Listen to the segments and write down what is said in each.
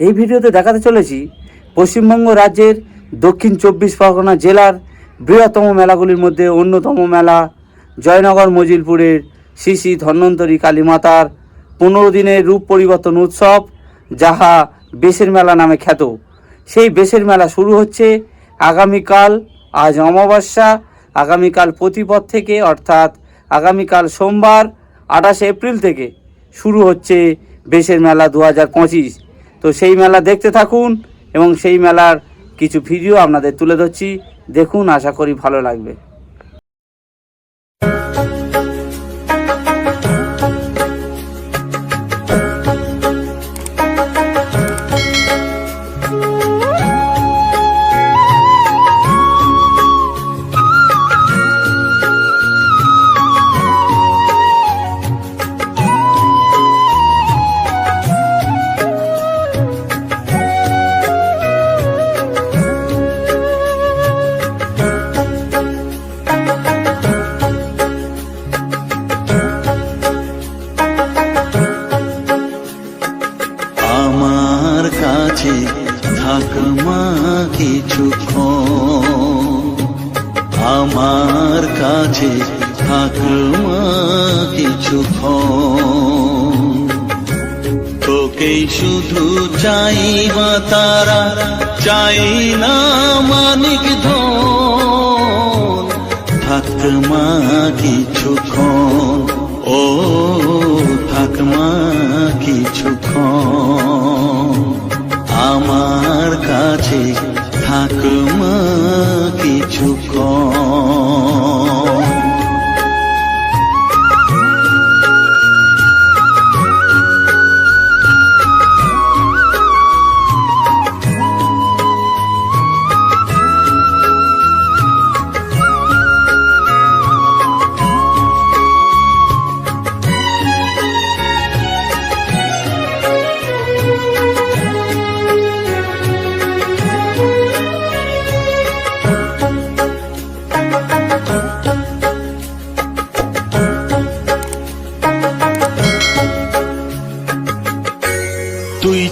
এই ভিডিওতে দেখাতে চলেছি পশ্চিমবঙ্গ রাজ্যের দক্ষিণ চব্বিশ পরগনা জেলার বৃহত্তম মেলাগুলির মধ্যে অন্যতম মেলা জয়নগর মজিলপুরের শ্রী শ্রী ধন্বন্তরী কালী মাতার পনেরো দিনের রূপ পরিবর্তন উৎসব, যাহা বেশের মেলা নামে খ্যাত। সেই বেশের মেলা শুরু হচ্ছে আগামীকাল আজ অমাবস্যা, আগামীকাল প্রতিপদ থেকে, অর্থাৎ আগামীকাল সোমবার আঠাশে এপ্রিল থেকে শুরু হচ্ছে বেশের মেলা দু হাজার পঁচিশ। তো সেই মেলা দেখতে থাকুন এবং সেই মেলার কিছু ভিডিও আপনাদের তুলে ধরছি। দেখুন, আশা করি ভালো লাগবে। কাছে থাক মা আমার কাছে থাক মা কিছুক্ষণ। শুধু চাই মা তারা, চাই না মানিক ধন। থাক মা কিছুক্ষণ। ও থাক মা আমার কাছে থাক মা।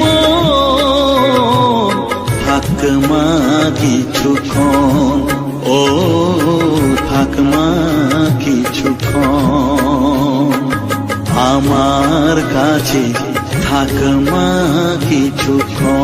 মন থাক মা কিছুক্ষণ ও থাক মা কিছুক্ষণ আমার কাছে থাক মা কিছুক্ষণ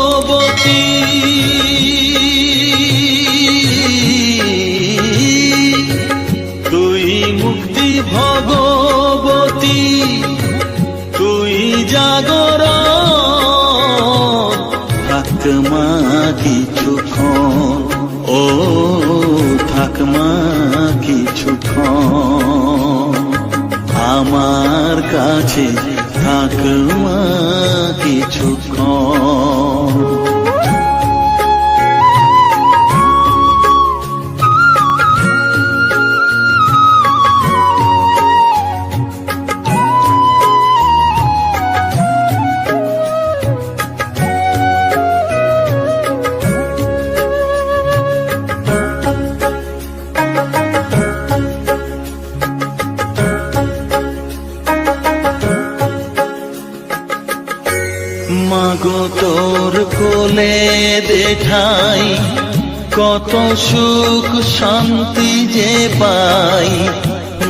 থাক মা কিছুক্ষণ ও থাকমা কিছু আমার কাছে থাকমা কিছুক্ষণ দেখাই কত সুখ শান্তি যে পাই।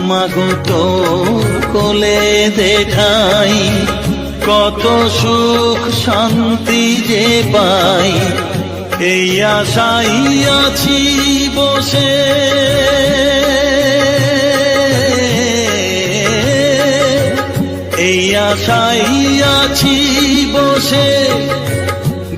মাগো তোর কোলে দেখাই কত সুখ শান্তি যে পাই। এই আশাই আছি বসে। এই আশাই আছি বসে।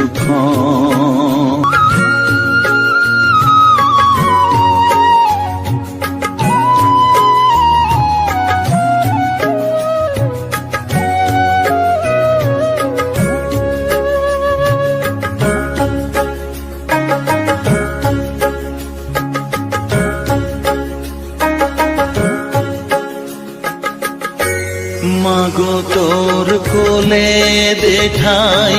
কিছুক্ষণ মাগো তোর কোলে দেখাই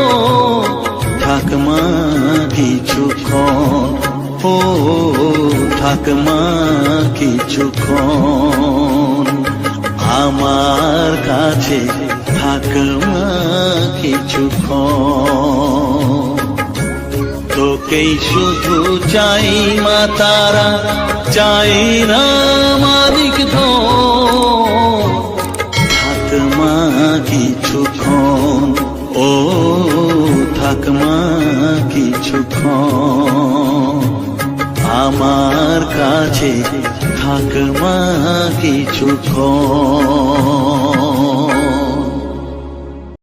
ঠাকমা কিছুক্ষণ ও ঠাকমা কিছুক্ষণ আমার কাছে ঠাকমা কিছুক্ষণ তোকেই শুধু চাই মা তারা চাই না মালিক থাকমা কিছুক্ষণ ও থাকমা কিছুক্ষণ আমার কাছে থাকমা কিছুক্ষণ